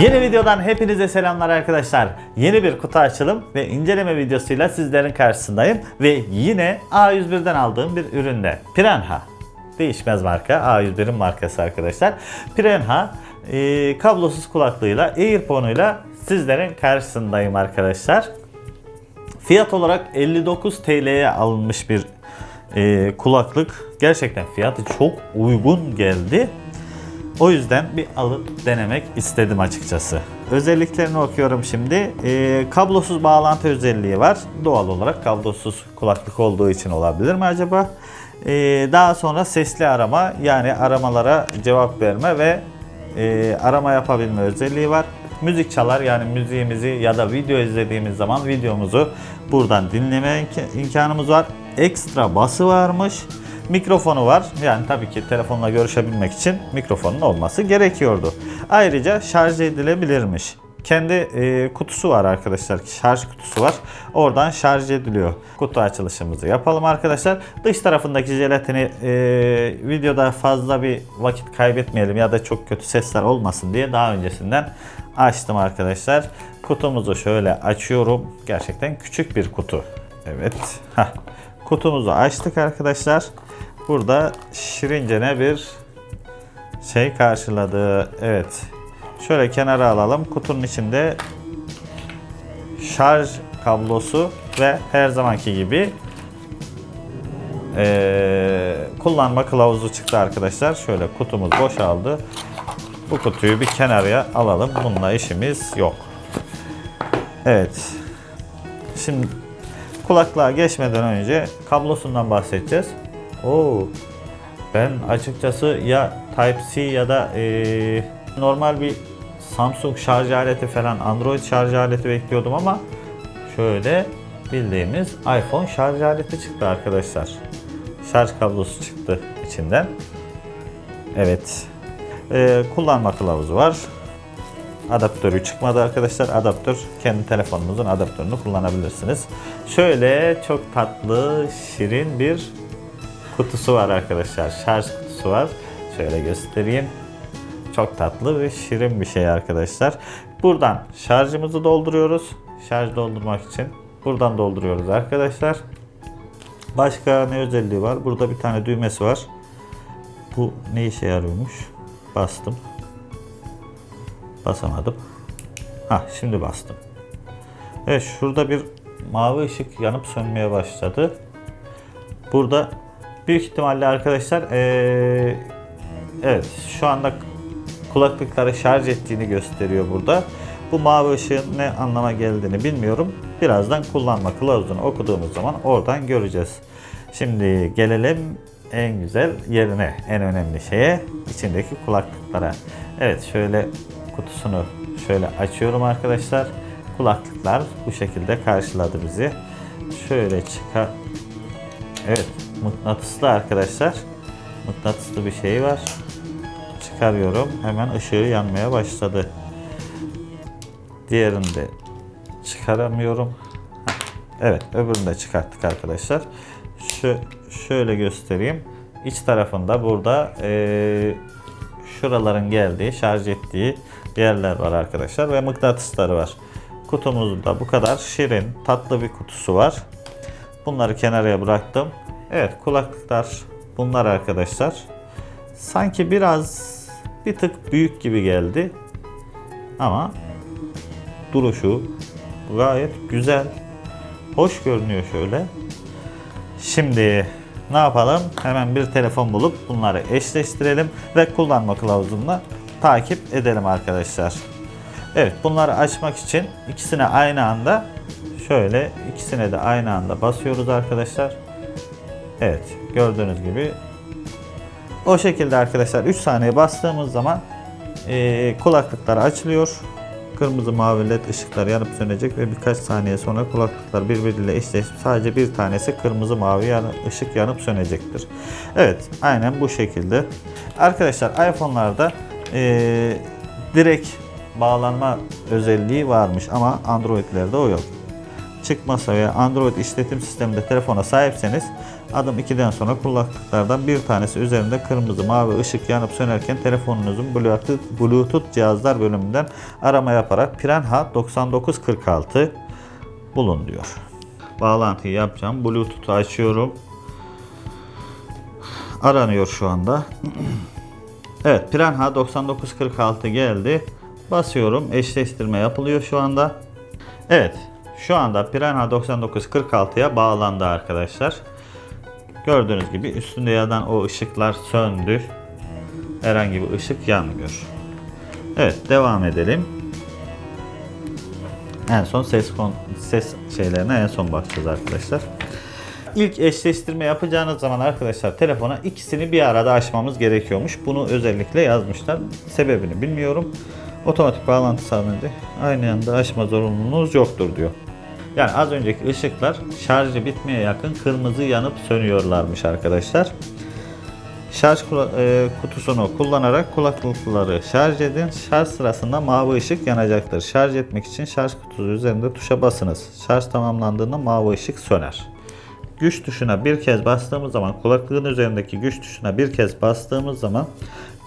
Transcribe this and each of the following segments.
Yeni videodan hepinize selamlar arkadaşlar. Yeni bir kutu açılım ve inceleme videosuyla sizlerin karşısındayım. Ve yine A101'den aldığım bir üründe. Piranha. Değişmez marka. A101'in markası arkadaşlar. Piranha e, kablosuz kulaklığıyla, earphone'uyla sizlerin karşısındayım arkadaşlar. Fiyat olarak 59 TL'ye alınmış bir e, kulaklık. Gerçekten fiyatı çok uygun geldi. O yüzden bir alıp denemek istedim açıkçası. Özelliklerini okuyorum şimdi. E, kablosuz bağlantı özelliği var. Doğal olarak kablosuz kulaklık olduğu için olabilir mi acaba? E, daha sonra sesli arama yani aramalara cevap verme ve e, arama yapabilme özelliği var. Müzik çalar yani müziğimizi ya da video izlediğimiz zaman videomuzu buradan dinleme imk- imkanımız var. Ekstra bası varmış. Mikrofonu var. Yani tabii ki telefonla görüşebilmek için mikrofonun olması gerekiyordu. Ayrıca şarj edilebilirmiş. Kendi e, kutusu var arkadaşlar. Şarj kutusu var. Oradan şarj ediliyor. Kutu açılışımızı yapalım arkadaşlar. Dış tarafındaki jelatini e, videoda fazla bir vakit kaybetmeyelim ya da çok kötü sesler olmasın diye daha öncesinden açtım arkadaşlar. Kutumuzu şöyle açıyorum. Gerçekten küçük bir kutu. Evet. Heh. Kutumuzu açtık arkadaşlar. Burada şirincene bir şey karşıladı. Evet. Şöyle kenara alalım. Kutunun içinde şarj kablosu ve her zamanki gibi eee, kullanma kılavuzu çıktı arkadaşlar. Şöyle kutumuz boşaldı. Bu kutuyu bir kenarıya alalım. Bununla işimiz yok. Evet. Şimdi kulaklığa geçmeden önce kablosundan bahsedeceğiz. Oo. Ben açıkçası ya Type-C ya da eee, normal bir Samsung şarj aleti falan Android şarj aleti bekliyordum ama şöyle bildiğimiz iPhone şarj aleti çıktı arkadaşlar. Şarj kablosu çıktı içinden. Evet. Eee, kullanma kılavuzu var. Adaptörü çıkmadı arkadaşlar. Adaptör kendi telefonunuzun adaptörünü kullanabilirsiniz. Şöyle çok tatlı, şirin bir kutusu var arkadaşlar. Şarj kutusu var. Şöyle göstereyim. Çok tatlı ve şirin bir şey arkadaşlar. Buradan şarjımızı dolduruyoruz. Şarj doldurmak için buradan dolduruyoruz arkadaşlar. Başka ne özelliği var? Burada bir tane düğmesi var. Bu ne işe yarıyormuş? Bastım. Basamadım. Ha şimdi bastım. Evet şurada bir mavi ışık yanıp sönmeye başladı. Burada büyük ihtimalle arkadaşlar eee, evet şu anda kulaklıkları şarj ettiğini gösteriyor burada. Bu mavi ışığın ne anlama geldiğini bilmiyorum. Birazdan kullanma kılavuzunu okuduğumuz zaman oradan göreceğiz. Şimdi gelelim en güzel yerine, en önemli şeye, içindeki kulaklıklara. Evet şöyle kutusunu şöyle açıyorum arkadaşlar. Kulaklıklar bu şekilde karşıladı bizi. Şöyle çıkar. Evet mıknatıslı arkadaşlar. Mıknatıslı bir şey var. Çıkarıyorum. Hemen ışığı yanmaya başladı. Diğerini de çıkaramıyorum. Evet öbürünü de çıkarttık arkadaşlar. Şu şöyle göstereyim. İç tarafında burada eee, şuraların geldiği, şarj ettiği yerler var arkadaşlar ve mıknatısları var. Kutumuzda bu kadar şirin, tatlı bir kutusu var. Bunları kenarıya bıraktım. Evet kulaklıklar bunlar arkadaşlar. Sanki biraz bir tık büyük gibi geldi. Ama duruşu gayet güzel. Hoş görünüyor şöyle. Şimdi ne yapalım? Hemen bir telefon bulup bunları eşleştirelim ve kullanma kılavuzunu takip edelim arkadaşlar. Evet bunları açmak için ikisine aynı anda şöyle ikisine de aynı anda basıyoruz arkadaşlar. Evet gördüğünüz gibi o şekilde arkadaşlar 3 saniye bastığımız zaman eee, kulaklıklar açılıyor. Kırmızı mavi led ışıklar yanıp sönecek ve birkaç saniye sonra kulaklıklar birbiriyle eşleşip sadece bir tanesi kırmızı mavi yanı, ışık yanıp sönecektir. Evet aynen bu şekilde. Arkadaşlar iPhone'larda eee, direkt bağlanma özelliği varmış ama Android'lerde o yok çıkmasa veya Android işletim sisteminde telefona sahipseniz Adım 2'den sonra kulaklıklardan bir tanesi üzerinde kırmızı mavi ışık yanıp sönerken telefonunuzun Bluetooth, Bluetooth cihazlar bölümünden arama yaparak Piranha 9946 bulun diyor. Bağlantıyı yapacağım. Bluetooth'u açıyorum. Aranıyor şu anda. Evet Piranha 9946 geldi. Basıyorum. Eşleştirme yapılıyor şu anda. Evet. Şu anda Piranha 9946'ya bağlandı arkadaşlar. Gördüğünüz gibi üstünde yanan o ışıklar söndü. Herhangi bir ışık yanmıyor. Evet devam edelim. En son ses kon ses şeylerine en son bakacağız arkadaşlar. İlk eşleştirme yapacağınız zaman arkadaşlar telefona ikisini bir arada açmamız gerekiyormuş. Bunu özellikle yazmışlar. Sebebini bilmiyorum. Otomatik bağlantı sağlanınca aynı anda açma zorunluluğunuz yoktur diyor. Yani az önceki ışıklar şarjı bitmeye yakın kırmızı yanıp sönüyorlarmış arkadaşlar. Şarj e, kutusunu kullanarak kulaklıkları şarj edin. Şarj sırasında mavi ışık yanacaktır. Şarj etmek için şarj kutusu üzerinde tuşa basınız. Şarj tamamlandığında mavi ışık söner. Güç tuşuna bir kez bastığımız zaman kulaklığın üzerindeki güç tuşuna bir kez bastığımız zaman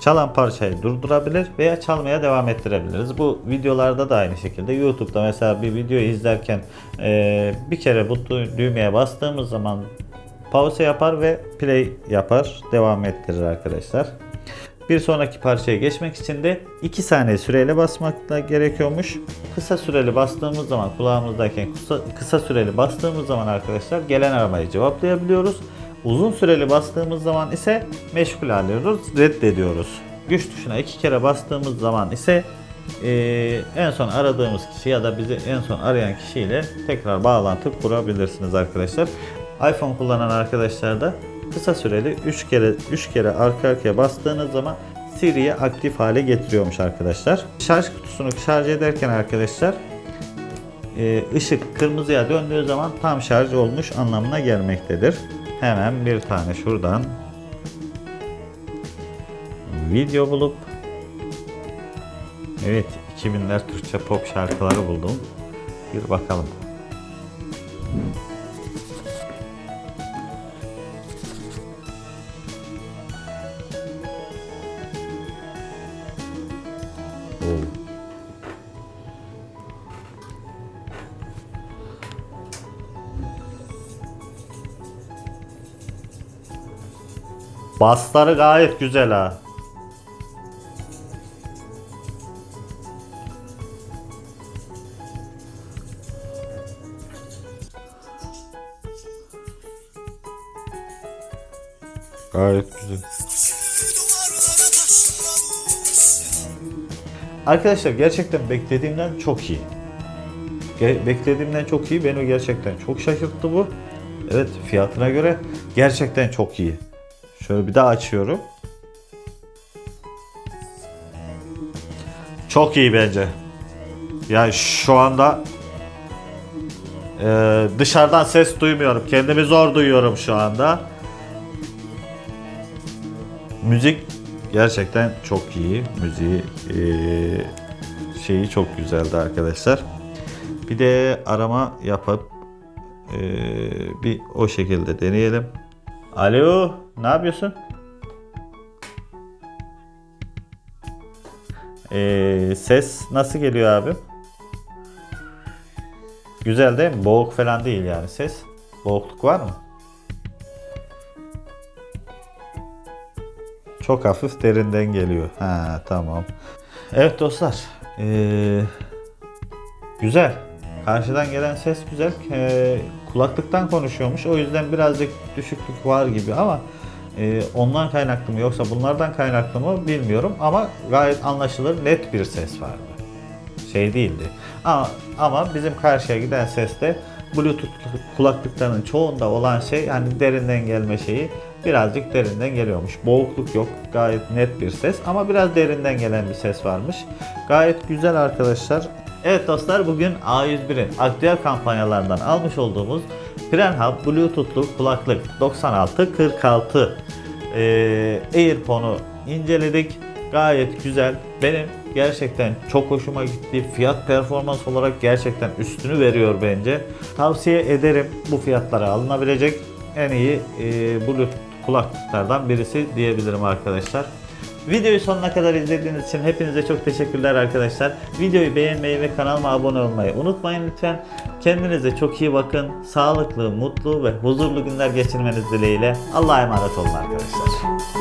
çalan parçayı durdurabilir veya çalmaya devam ettirebiliriz. Bu videolarda da aynı şekilde YouTube'da mesela bir video izlerken e, bir kere bu dü- düğmeye bastığımız zaman pause yapar ve play yapar devam ettirir arkadaşlar. Bir sonraki parçaya geçmek için de 2 saniye süreyle basmak da gerekiyormuş. Kısa süreli bastığımız zaman kulağımızdayken kısa, kısa süreli bastığımız zaman arkadaşlar gelen aramayı cevaplayabiliyoruz. Uzun süreli bastığımız zaman ise meşgul alıyoruz, reddediyoruz. Güç tuşuna iki kere bastığımız zaman ise eee, en son aradığımız kişi ya da bizi en son arayan kişiyle tekrar bağlantı kurabilirsiniz arkadaşlar. iPhone kullanan arkadaşlar da kısa süreli 3 kere 3 kere arka arkaya bastığınız zaman Siri'yi aktif hale getiriyormuş arkadaşlar. Şarj kutusunu şarj ederken arkadaşlar e, ışık kırmızıya döndüğü zaman tam şarj olmuş anlamına gelmektedir. Hemen bir tane şuradan video bulup evet 2000'ler Türkçe pop şarkıları buldum. Bir bakalım. Basları gayet güzel ha. Gayet güzel. Arkadaşlar gerçekten beklediğimden çok iyi. Ge- beklediğimden çok iyi. Beni gerçekten çok şaşırttı bu. Evet fiyatına göre gerçekten çok iyi. Şöyle bir daha açıyorum. Çok iyi bence. Yani şu anda e, dışarıdan ses duymuyorum. Kendimi zor duyuyorum şu anda. Müzik gerçekten çok iyi. Müziği e, şeyi çok güzeldi arkadaşlar. Bir de arama yapıp e, bir o şekilde deneyelim. Alo, ne yapıyorsun? E, ses nasıl geliyor abi? Güzel değil mi? Boğuk falan değil yani ses. Boğukluk var mı? Çok hafif derinden geliyor. Ha tamam. Evet dostlar. Ee, güzel. Karşıdan gelen ses güzel. Ee, kulaklıktan konuşuyormuş. O yüzden birazcık düşüklük var gibi ama e, ondan kaynaklı mı yoksa bunlardan kaynaklı mı bilmiyorum ama gayet anlaşılır net bir ses vardı. Şey değildi. Ama, ama bizim karşıya giden seste Bluetooth kulaklıklarının çoğunda olan şey yani derinden gelme şeyi birazcık derinden geliyormuş. Boğukluk yok. Gayet net bir ses ama biraz derinden gelen bir ses varmış. Gayet güzel arkadaşlar. Evet dostlar bugün A101'in aktüel kampanyalarından almış olduğumuz Prenhub Bluetooth'lu kulaklık 9646 ee, AirPods'u inceledik. Gayet güzel. Benim gerçekten çok hoşuma gitti. Fiyat performans olarak gerçekten üstünü veriyor bence. Tavsiye ederim bu fiyatlara alınabilecek en iyi e, Bluetooth kulaklıklardan birisi diyebilirim arkadaşlar. Videoyu sonuna kadar izlediğiniz için hepinize çok teşekkürler arkadaşlar. Videoyu beğenmeyi ve kanalıma abone olmayı unutmayın lütfen. Kendinize çok iyi bakın. Sağlıklı, mutlu ve huzurlu günler geçirmeniz dileğiyle. Allah'a emanet olun arkadaşlar.